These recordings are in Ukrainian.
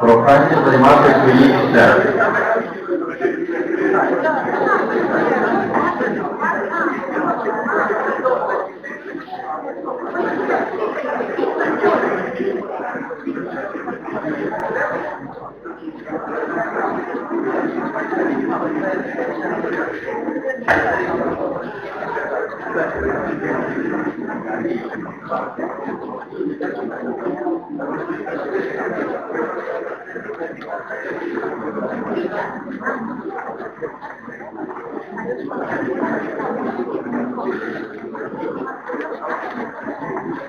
Прохання займати свої місця.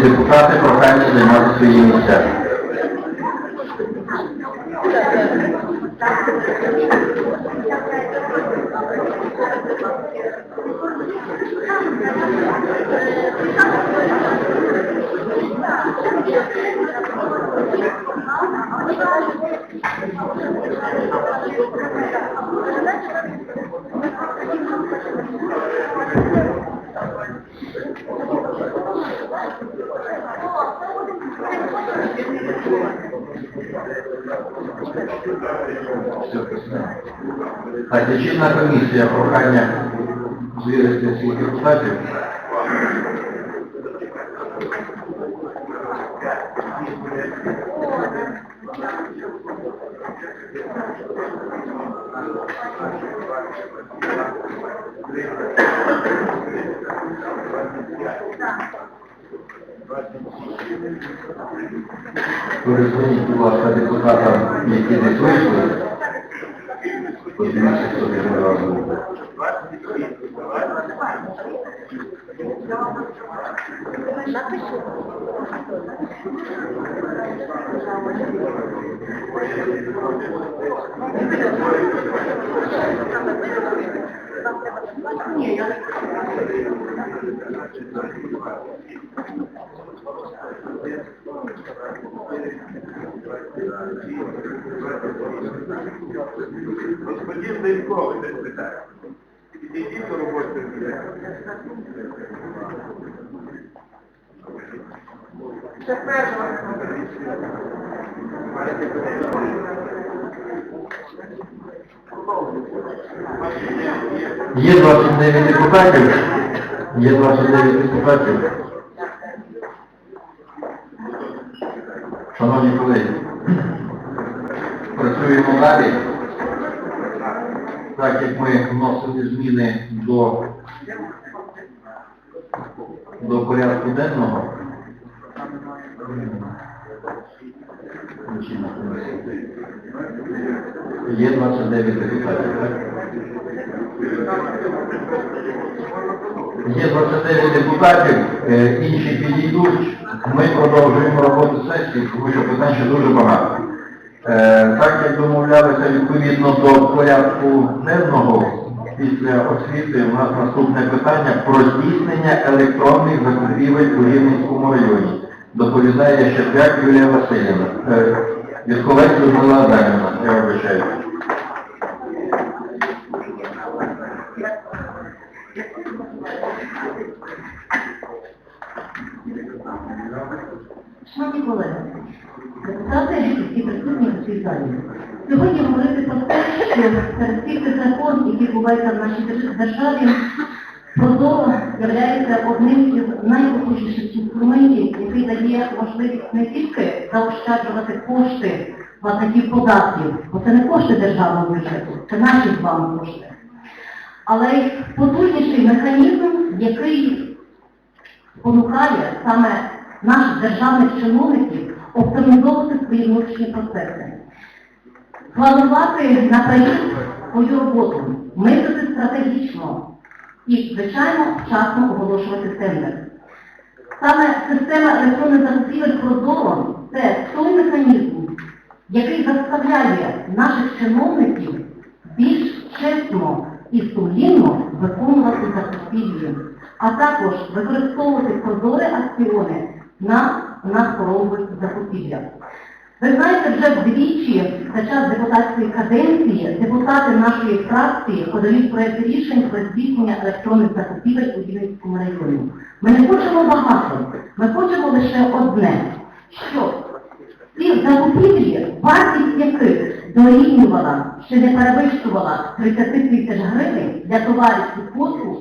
Шановні депутати, прохання займати свої місця. Так, лічильна комісія, прохання звірити всіх депутатів. Перезвоніть, будь ласка, депутатам, які не вийшли. Подивіться, хто не разом. Господин Денько, десь питає. Ідіть до роботи. Є 29 депутатів. Є 29 депутатів. Шановні колеги, працюємо далі. Так як ми вносили зміни до, до порядку денного. Є 29 депутатів, так? Є 29 депутатів, е, інші підійдуть. Ми продовжуємо роботу сесії, тому що питань ще дуже багато. Е, Так як домовлялися відповідно до порядку денного, після освіти у нас наступне питання про здійснення електронних закупівель у Рівненському районі. Доповідає Щербяк Юлія Васильівна. Е, Від колег Людмила Адамівна, я вибачаю. Шановні колеги, депутати, які присутні у цій залі, сьогодні говорити про те, що серед всіх реформ, які відбуваються в нашій державі, прозоро є одним із найпотужніших інструментів, який дає можливість не тільки заощаджувати кошти платників податків, бо це не кошти державного бюджету, це наші з вами кошти, але й потужніший механізм, який спонукає саме наших державних чиновників оптимізовувати свої внутрішні процеси, планувати наперед свою роботу, мислити стратегічно і, звичайно, вчасно оголошувати тендер. Саме система електронних закупівель Прозоро – це той механізм, який заставляє наших чиновників більш чесно і сумлінно виконувати закупівлі, а також використовувати прозорі акціони на надпорогових закупівлях. Ви знаєте, вже вдвічі за час депутатської каденції депутати нашої фракції подають проєкт рішень про здійснення електронних закупівель у Вінницькому районі. Ми не хочемо багато, ми хочемо лише одне, що ці закупівлі, вартість яких дорівнювала, чи не перевищувала 30 тисяч гривень для товарів і послуг,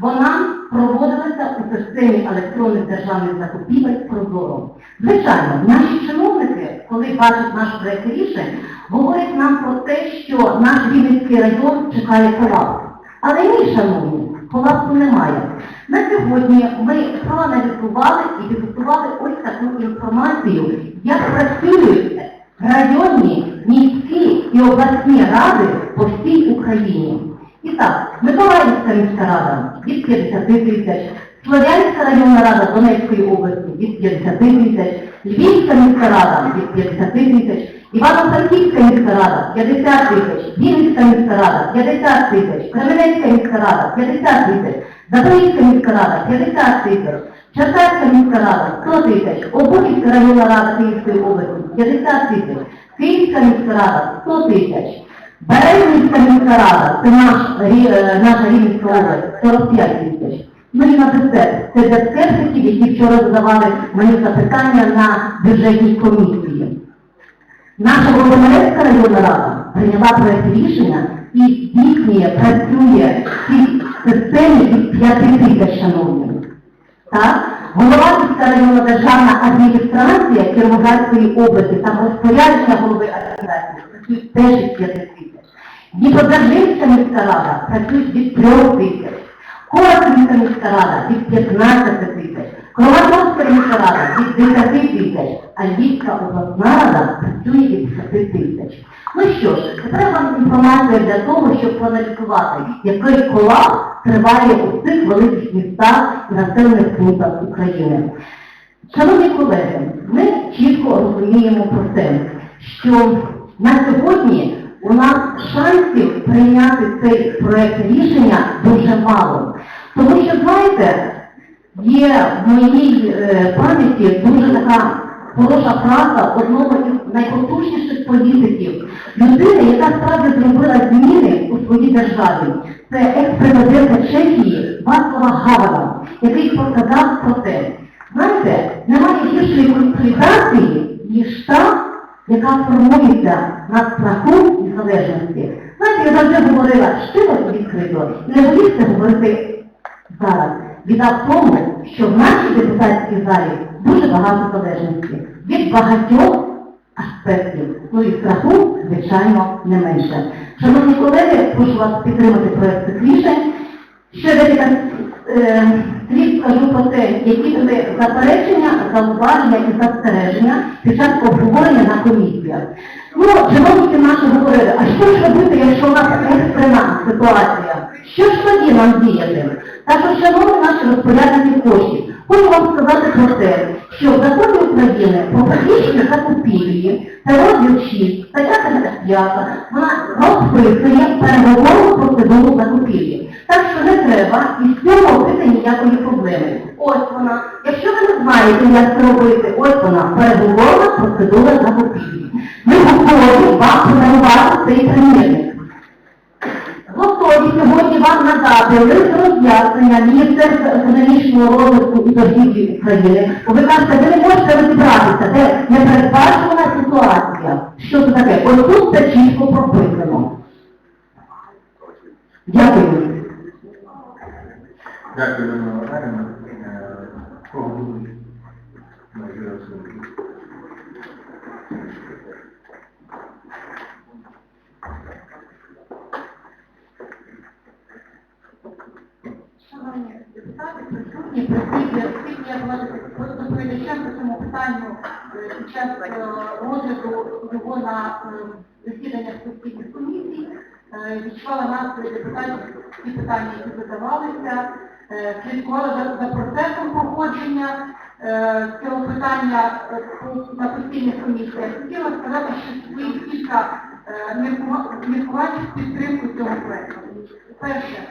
вона проводилася у системі електронних державних закупівель прозоро. Звичайно, наші чиновники, коли бачать наш проєкт рішень, говорять нам про те, що наш Вінницький район чекає колапс. Але ні, шановні, колапсу немає. На сьогодні ми проаналізували і підготували ось таку інформацію, як працюють районні, міські і обласні ради по всій Україні. І так, Миколаївська міська рада від 50 тисяч, Слов'янська районна рада Донецької області від 50 тисяч, Львівська міська рада від 50 тисяч, Івано-Франківська міська рада 50 тисяч, Вінницька міська рада 50 тисяч, Кременецька міська рада 50 тисяч, Запорізька міська рада 50 тисяч, Черкаська міська рада 100 тисяч, Обухівська районна рада Київської області 50 тисяч, Київська міська рада 100 тисяч, Березнівська міська рада, це е, наша Рівненська область, 45 тисяч. Ну і на десерт. Це для скептиків, які вчора задавали мені запитання на бюджетній комісії. Наша Володимирецька районна рада прийняла проєкт рішення і здійснює, працює в цій системі від 5 тисяч, шановні. Так? Головацька районна державна адміністрація Кіровоградської області та розпорядження голови адміністрації працюють теж від 5 тисяч. Дніпродзержинська міська рада працюють від 3 тисяч. Коростенська міська рада від 15 тисяч. Кроватовська міська рада від 10 тисяч, а Львівська обласна рада працює від 10 тисяч. Ну що ж, тепер вам інформація для того, щоб проаналізувати, який колапс триває у цих великих містах і населених пунктах України. Шановні колеги, ми чітко розуміємо про те, що на сьогодні у нас шансів прийняти цей проект рішення дуже мало. Тому що, знаєте, є в моїй е, пам'яті дуже така хороша фраза одного із найпотужніших політиків, людини, яка справді зробила зміни у своїй державі. Це екс-президента Чехії Вацлава Гавана, який показав про те, знаєте, немає гіршої консолідації, ніж та, яка формується на страху і залежності. Знаєте, я завжди говорила щиро і відкрито, і не боюся говорити зараз. Біда в тому, що в нашій депутатській залі дуже багато залежності від багатьох аспектів. Ну і страху, звичайно, не менше. Шановні колеги, прошу вас підтримати проект цих рішень. Ще декілька е, слів тоді скажу про те, які були заперечення, зауваження і застереження під час обговорення на комісіях. Ну, чиновники наші говорили, а що ж робити, якщо у нас екстрена ситуація? Що ж тоді нам діяти? Так що, шановні наші розпорядники коштів, хочу вам сказати про те, що в законі України про публічні закупівлі, це розділ 6, стаття 35, вона розписує переговорну процедуру закупівлі. Так що не треба із цього робити ніякої проблеми. Ось вона. Якщо ви не знаєте, як це робити, ось вона, переговорна процедура закупівлі. Ми готові вам подарувати цей примірник. Готові сьогодні вам надати лист роз'яснення Міністерства економічного розвитку і торгівлі України. Ви кажете, ви не можете розібратися, де непередбачувана ситуація. Що це таке? Ось тут це чітко прописано. Дякую. Дякую. Е, Кого будуть? Шановні депутати, присутні, присутні, оскільки я була доповідачем по цьому питанню е, під час е, розгляду його на е, засіданнях постійних комісій, відчувала настрої депутатів ті питання, які задавалися, слідкувала за, за процесом проходження е, цього питання е, на постійних комісіях. Хотіла сказати, що свої кілька е, міркувань підтримку цього проекту. Перше,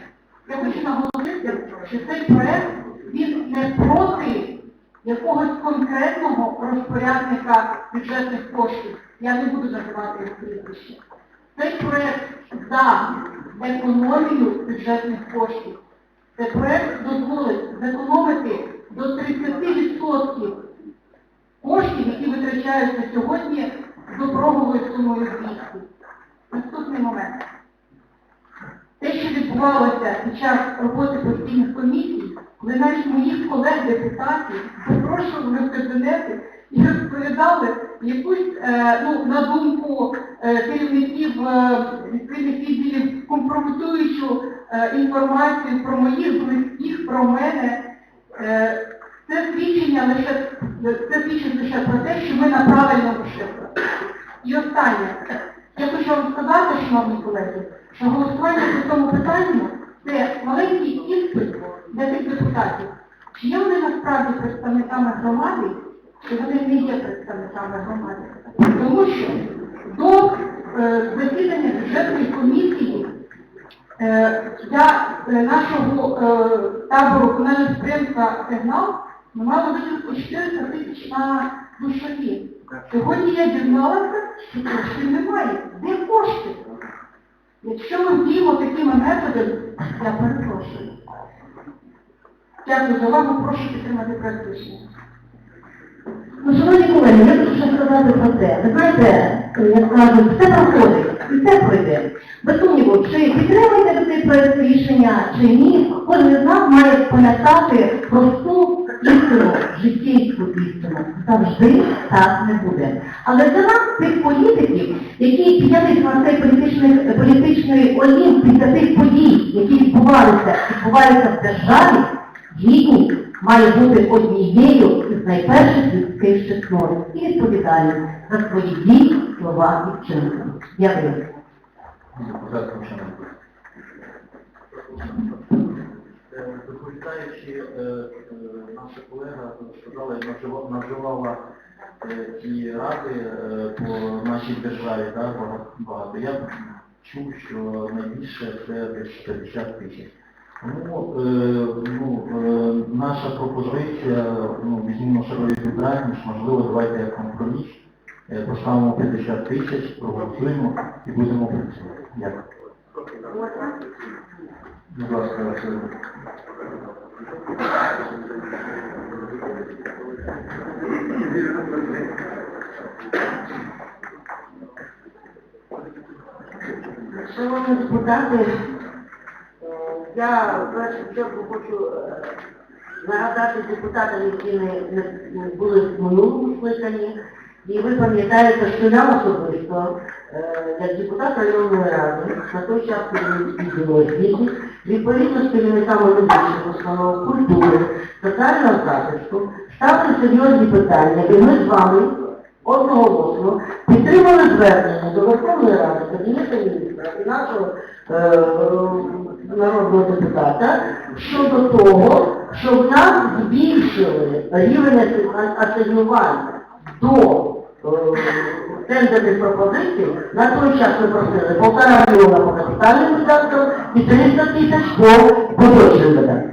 я хочу наголосити, що цей проект він не проти якогось конкретного розпорядника бюджетних коштів. Я не буду називати його прізвище. Цей проект за економію бюджетних коштів. Цей проект дозволить зекономити до 30% коштів, які витрачаються сьогодні з допроговою сумою 200. Наступний момент. Те, що відбувалося під час роботи постійних комісій, коли навіть моїх колег-депутатів запрошували в кабінети і розповідали якусь, е, ну, на думку е, керівників е, відділів, компрометуючу інформацію про моїх близьких, про мене, це свідчення лише це свідчить лише про те, що ми на правильному шляху. І останнє. Я хочу вам сказати, шановні колеги, що голосування по цьому питанню це маленький іспит для тих депутатів. Чи є вони насправді представниками громади, чи вони не є представниками громади? Тому що до е, засідання бюджетної комісії е, для е, нашого е, табору комунального підприємства «Сигнал» ми мали виділити 400 тисяч на душові. Сьогодні я дізналася, що коштів немає. Де кошти? Якщо ми діємо такими методами, я перепрошую. Дякую за увагу, прошу підтримати рішення. Ну, шановні колеги, я хочу сказати про це. Ви знаєте, як кажуть, все проходить, і все пройде. Без сумніву, чи підтримуєте ви цей проект рішення, чи ні, кожен з нас має пам'ятати просту істину, життєйську істину. Завжди так не буде. Але для нас, тих політиків, які піднялись на цей політичний, політичний олімп після тих подій, які відбувалися, відбуваються в державі, Гідність має бути однією із найперших людських чеснот і відповідальність за свої дії, слова і вчинки. Дякую. Доповідаючи, е, е, наша колега сказала, нажива- називала е, ті ради е, по нашій державі, багато. Я чув, що найбільше це десь 50 тисяч. Тому е, ну, е, наша пропозиція, ну, візьмемо широкий відповідальність, можливо, давайте як компроміс, е, поставимо 50 тисяч, проголосуємо і будемо працювати. Дякую. Будь ласка, Василь. Шановні депутати, я в першу чергу хочу е, нагадати депутатам, які не, не- не були в минулому скликанні, І ви пам'ятаєте, що я особисто, е, як депутат районної ради, на той час відділу освіти, відповідно з керівниками медичних установ, культури, соціального захисту, ставили серйозні питання, і ми з вами одноголосно підтримали звернення до Верховної Ради, Кабінету міністра і нашого е, народного депутата щодо того, щоб нас збільшили рівень асигн- асигнувань до е, тендерних пропозицій. На той час ми просили полтора мільйона по капітальним видаткам і 300 тисяч по поточним видаткам.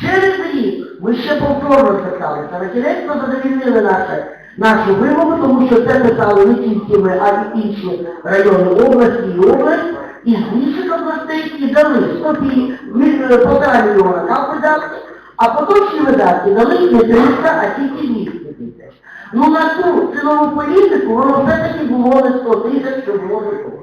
Через рік ми ще повторно зверталися, на кінець задовільнили наше, нашу вимогу, тому що це писали не тільки ми, а й інші райони області і область, і з інших областей і дали 100 пі- мі- е, полтора мільйона на видатки, а поточні видатки дали не 300, а тільки 200 тисяч. Ну на ту цінову політику воно все-таки було не 100 тисяч, що було до того.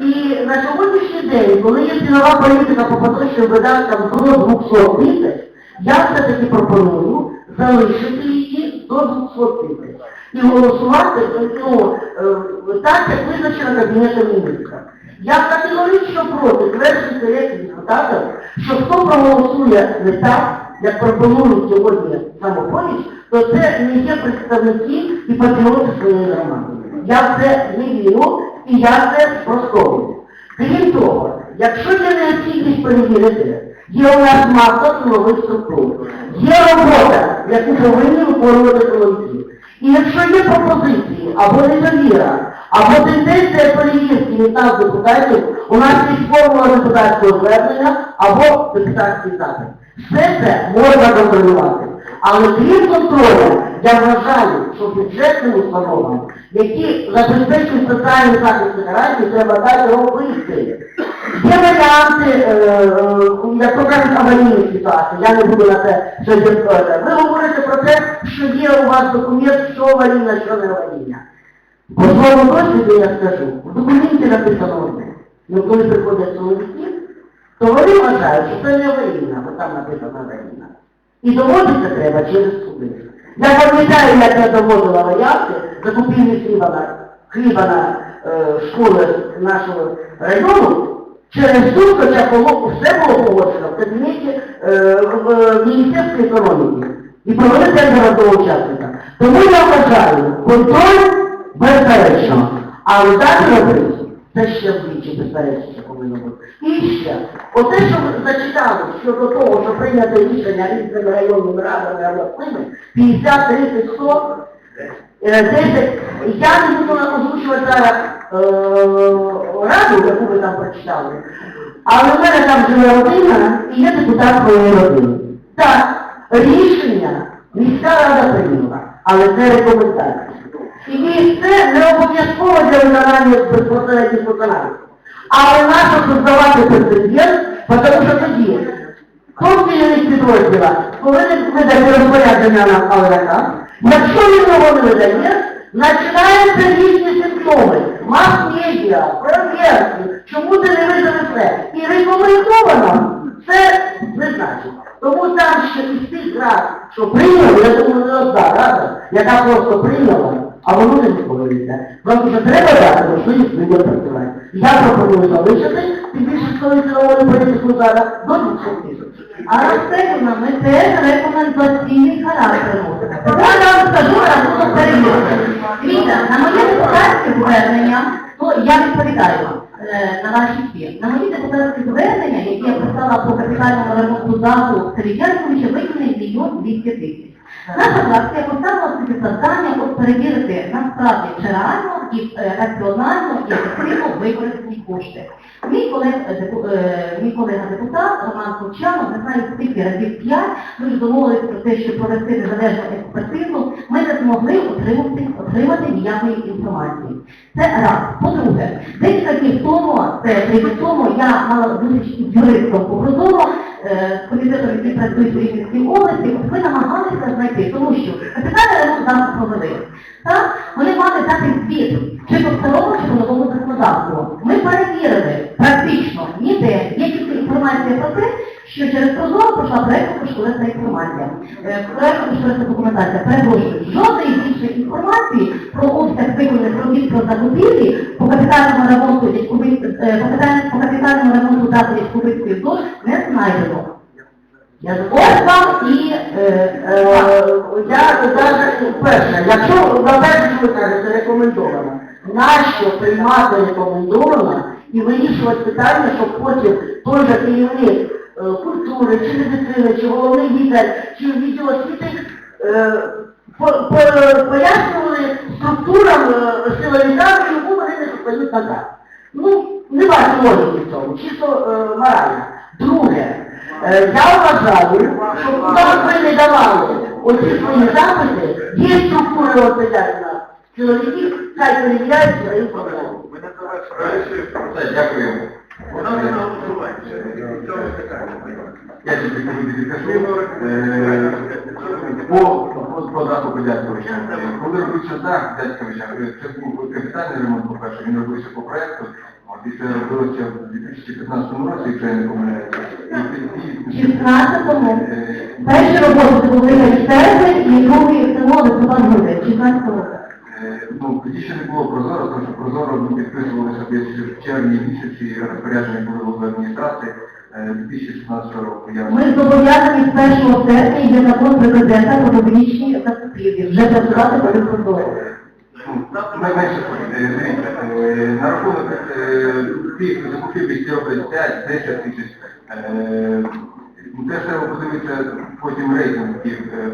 І на сьогоднішній день, коли є цінова політика по поточним видаткам до 200 тисяч, я все-таки пропоную залишити її до 200 тисяч. І голосувати ну, е, так, як визначено Кабінетом міністра. Я категорично проти твердження як депутатів, що хто проголосує не так, як пропонують сьогодні самопоміч, то це не є представники і патріоти своєї громади. Я в це не вірю і я це спростовую. Крім того, якщо є необхідність перевірити, є у нас маса силових структур, є робота, яку повинні виконувати силовики. І якщо є пропозиції або недовіра, або тенденція перевірки від нас депутатів, у нас є формула депутатського звернення або депутатський запит. Все це можна контролювати. Але крім контролю, я вважаю, що бюджетним установам, які забезпечують соціальний захист ветеранів, треба дати робити. Є варіанти, е, е, як то кажуть, ситуацій, я не буду на це ще відповідати. Ви говорите про те, що є у вас документ, що аварійна, що не аварійна. По своєму досвіду я скажу, в документі написано одне. Ну коли приходять чоловіки, то вони вважають, що це не аварійна, бо там написано аварійна. І доводиться треба через суди. Я пам'ятаю, як я доводила варіанти закупівлі хліба на, хліба на е, школи нашого району, через суд, хоча було, все було погоджено в кабінеті е, в, в Міністерстві економіки. І провели тендера до учасника. Тому я вважаю, контроль безперечно, але дати робити, це ще вдвічі безперечно що повинно бути. І ще, оте, що ви зачитали щодо того, що прийнято рішення різними районними радами обласними, 50, 30, 100, е, 10, я не буду озвучувати зараз е, раду, яку ви там прочитали, але в мене там живе родина і є депутат своєї родини. Так, рішення міська рада прийняла, але це рекомендація. І це не обов'язково для виконання безпосередніх виконавців. Але нащо создавати прецедент, тому що тоді Конфлікт підрозділа повинен видати розпорядження на Алрака. Якщо він його не видає, починаються різні симптоми. Мас-медіа, проверки, чому ти не видав все. І рекомендовано це не значить. Тому там ще із тих раз, що прийняли, я думаю, не одна рада, яка просто прийняла, а воно не виконується. Просто що треба дати можливість людям працювати. Я пропоную залишити, коли цілової політику зараз до 200 тисяч. А розстежено ми теж рекомендаційний характер. Я вам скажу, я буду перевірити. Дивіться, на моє депутатське звернення, то я відповідаю е, на ваші всі. На мої депутатські звернення, які я писала по капітальному ремонту залу Сергія Яковлевича, виділений мільйон 200 тисяч. Наша фракція поставила собі завдання от перевірити насправді чи реально і е, раціонально і ефективно використані кошти. Мій колега, депу- е, мій колега депутат Роман Кучанов, не знаю скільки разів п'ять, ж домовились про те, що провести незалежну експертизу, ми не змогли отримати, отримати ніякої інформації. Це раз. По-друге, декілька днів тому, це три тому, я мала зустріч із юристом по е, з комітетом, який працює в Рівненській області, ми намагалися знайти, тому що капітальний ремонт зараз провели. Так, вони мали дати звіт, чи по старому, чи по новому законодавству. Ми перевірили практично ніде, є тільки інформація про те, що через прозоро пройшла проєктна кошторисна інформація. Е, Проєктна кошторисна документація, перепрошую, жодної більше інформації про обсяг виконаних робіт про закупівлі по капітальному ремонту е, по капітальному ремонту дати Дядьковицької ЗОЖ не знайдено. Я Ось вам і Е, Я даже перше, якщо на ви кажете, рекомендовано, нащо приймати рекомендовано і вирішувати питання, щоб потім той же керівник культури, чи медицини, чи головний лікар, чи відділ е, по- по- пояснювали структурам е, силовикам, чому вони не подають назад. Ну, не бачу логіки в цьому, чисто е, морально. Друге, Е, Я вважаю, що куди ви не давали оці свої запити, є структури оцеять чоловіків, хай перевіряють завершили. Все, дякую. Ставте на голосування. В цьому питанні. Я тобі е, по, по, по. Коли робився дах Дядьковича, е, це був капітальний ремонт, по-перше, він робився по і це робилося в 2015 році, якщо я не помиляюся. І- і- і- 16-му. Е, Перші роботи були серпень і другий це було листопад грудень, 16 року. Е, Ну, тоді ще не було прозоро, тому що прозоро ми підписувалися десь в червні місяці, розпорядження були голови адміністрації е, 2016 року. Я... Ми зобов'язані з 1 серпня є закон президента про публічні закупівлі. Вже працювати по. Ну, Найменше, е, е, на рахунок е, тих закупівлі, які роблять 5-10 тисяч, е, ну, теж треба подивитися потім рейтинг е,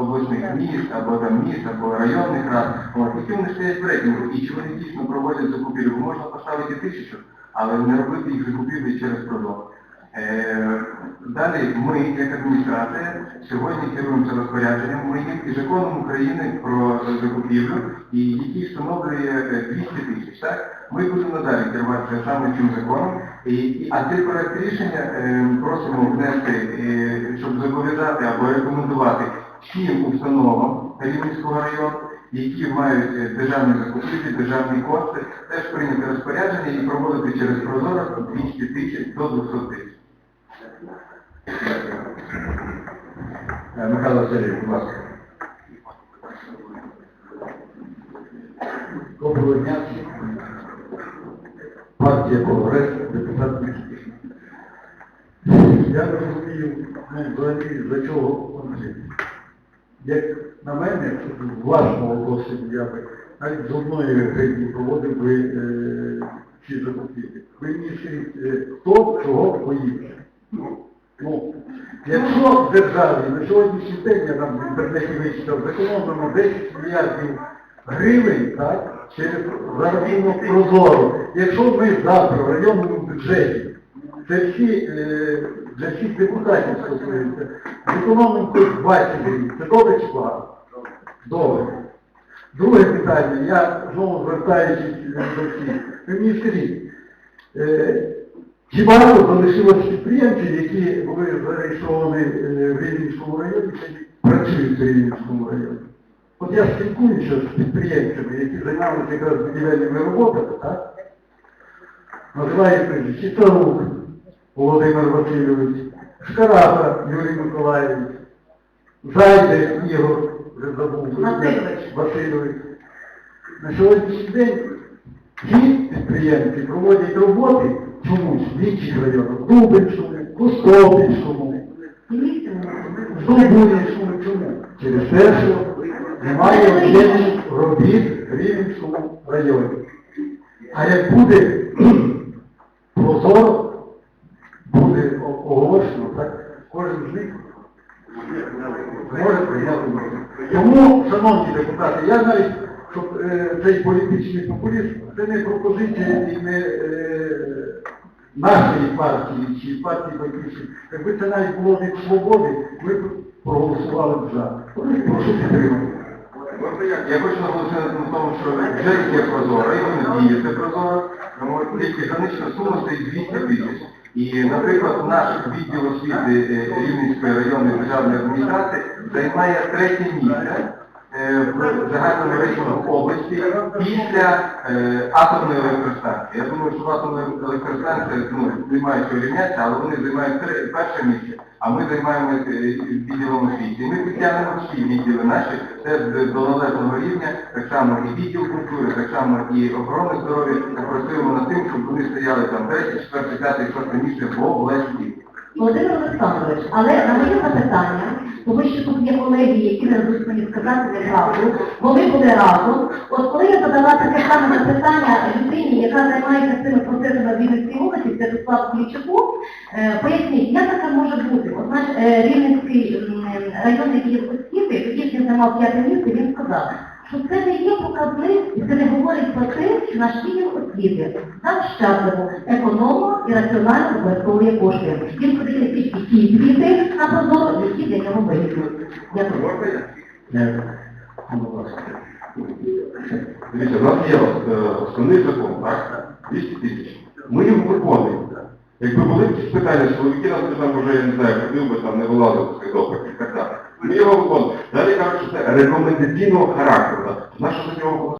обласних міст, або там міст, або районних рад, от, які вони стоять в рейтингу, і чи вони дійсно проводять закупівлю. Можна поставити тисячу, але не робити їх закупівлі через прозоро. Е, Далі ми, як адміністрація, сьогодні керуємося розпорядженням моїм і законом України про закупівлю, і який встановлює е, 200 тисяч. Так? Ми будемо надалі керуватися саме цим законом. І, і- а цей проект рішення е, просимо внести, е, щоб зобов'язати або рекомендувати всім установам Рівненського району, які мають е, державні закупівлі, державні кошти, теж прийняти розпорядження і проводити через прозоро 200 тисяч до 200 тисяч. Е, Михайло Васильович, будь ласка. Доброго дня. Партія Прогрес, депутат Микітин. Я не розумію, ну, взагалі, за чого. Як на мене, в вашому досвіді я би навіть з одної гривні проводив би е, ці закупівлі. Ви е, хто чого боїться? Ну, якщо в державі на сьогоднішній день, я там в інтернеті вичитав, зекономлено 10 мільярдів гривень, так, через за прозору. Якщо ми завтра в районному бюджеті, це всі, е, для всіх депутатів стосується, зекономимо хоч 20 гривень, це добре чи погано? Добре. Друге питання, я знову звертаючись до всіх. Е, чи багато залишилось підприємців, які були зареєстровані е, в Рівненському районі, чи працюють в Рівненському районі? От я спілкуюся з підприємцями, які займалися якраз будівельними роботами, так? Називають прізвище Сітарук Володимир Васильович, Шкарата Юрій Миколаївич, Зайде Ігор, вже забув, Васильович. На сьогоднішній день ці підприємці проводять роботи чомусь в інших районах, Дубинському, Костопільському. Здобунівському. Чому? Через те, що немає об'єктів робіт в Рівненському районі. А як буде прозоро, буде оголошено, так кожен з них може прийняти участь. Тому, шановні депутати, я навіть, щоб е, цей політичний популізм, це не пропозиція і не е, нашої партії чи партії Батьківщини. Якби це навіть було від свободи, ми б проголосували б за. Прошу підтримати. Я хочу наголосити на тому, що вже є прозоро, і воно діє це прозоро, тому тільки гранична сума стоїть 200 тисяч. І, наприклад, наш відділ освіти е, Рівненської районної державної адміністрації займає третє місце в загальному області після е, атомної електростанції. Я думаю, що атомна електростанція ну, не має чого рівнятися, але вони займають перше місце, а ми займаємося е, відділом освіти. Ми підтягнемо всі відділи наші, це до належного рівня, так само і відділ культури, так само і охорони здоров'я, працюємо над тим, щоб вони стояли там третє, четверте, п'яте, шосте місце в області. Володимир Олександрович, але на моє запитання, тому що тут є колеги, які не дадуть мені сказати неправду, бо ми були разом. От коли я задала таке саме запитання людині, яка займається цими процесами в Рівненській області, Святославу Клічуку, е, поясніть, як таке може бути? От наш е, Рівненський районний відділ освіти, він займав п'яте місце, він сказав, що це не є показник, і це не говорить про те, що наш відділ освіти заощадливо, економно і раціонально використовує кошти. Він подає тільки ті звіти на прозоро, які для нього вигідні. Дякую. Дивіться, у нас є е, основний закон, так? 200 тисяч. Ми його виконуємо. Якби були якісь питання, чоловіки нас там вже, я не знаю, ходив би там не вилазив з і так далі. Далі кажуть, що це рекомендаційного характеру. Нащо за нього